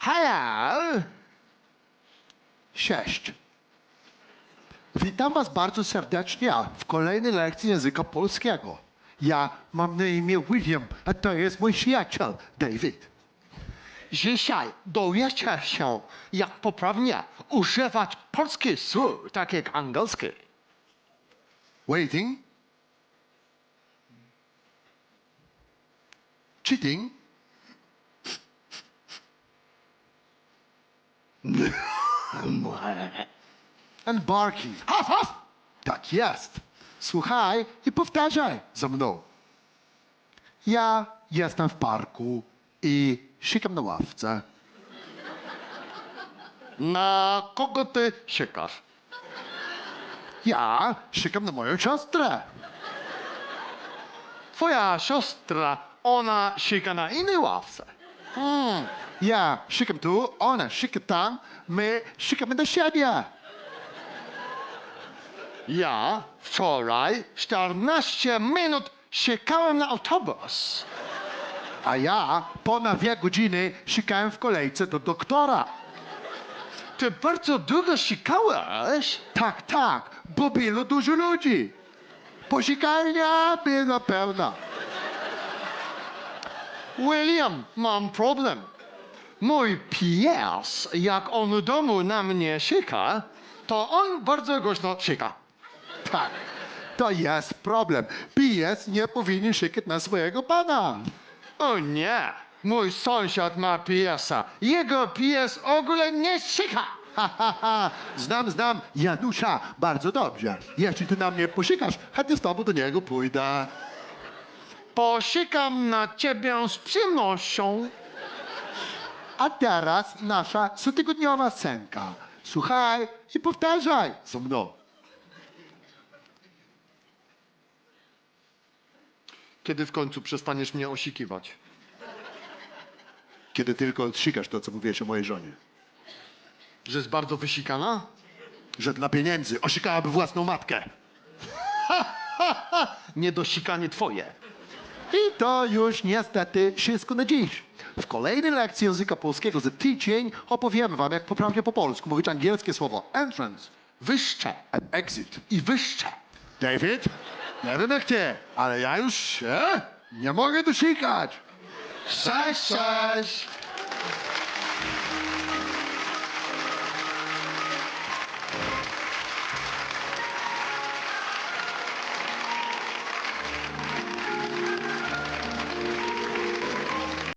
Hello. Sześć. Witam Was bardzo serdecznie w kolejnej lekcji języka polskiego. Ja mam na imię William, a to jest mój przyjaciel David. Dzisiaj dowiecie się, jak poprawnie używać polskich słów, tak jak angielski. Waiting. Cheating. And barking. Haf, haf. Tak jest. Słuchaj i powtarzaj za mną. Ja jestem w parku i sikam na ławce. Na kogo ty sikasz? Ja sikam na moją siostrę. Twoja siostra, ona sika na innej ławce. Hmm. Ja sikam tu, ona sika tam, my sikamy do siebie. Ja wczoraj 14 minut sikałem na autobus. A ja ponad dwie godziny sikałem w kolejce do doktora. Ty bardzo długo sikałeś? Tak, tak, bo było dużo ludzi. Posikalnia była pełna. William, mam problem. Mój pies, jak on w domu na mnie sika, to on bardzo głośno sika. Tak, to jest problem. Pies nie powinien sikać na swojego pana. O nie, mój sąsiad ma piesa. Jego pies w ogóle nie sika. Ha, ha, ha. Znam, znam Janusza bardzo dobrze. Jeśli ty na mnie posikasz, chętnie z tobą do niego pójdę. Posikam na ciebie z przyjemnością. A teraz nasza cotygodniowa scenka. Słuchaj i powtarzaj za mną. Kiedy w końcu przestaniesz mnie osikiwać? Kiedy tylko odsikasz to, co mówiłeś o mojej żonie. Że jest bardzo wysikana? Że dla pieniędzy osikałaby własną matkę. Niedosikanie twoje. I to już niestety wszystko na dziś. W kolejnej lekcji języka polskiego za tydzień opowiem wam, jak poprawnie po polsku mówić angielskie słowo entrance Wyższe exit. i wyższe. David, nie wiem jak ty, ale ja już się nie mogę dosikać. Cześć, cześć.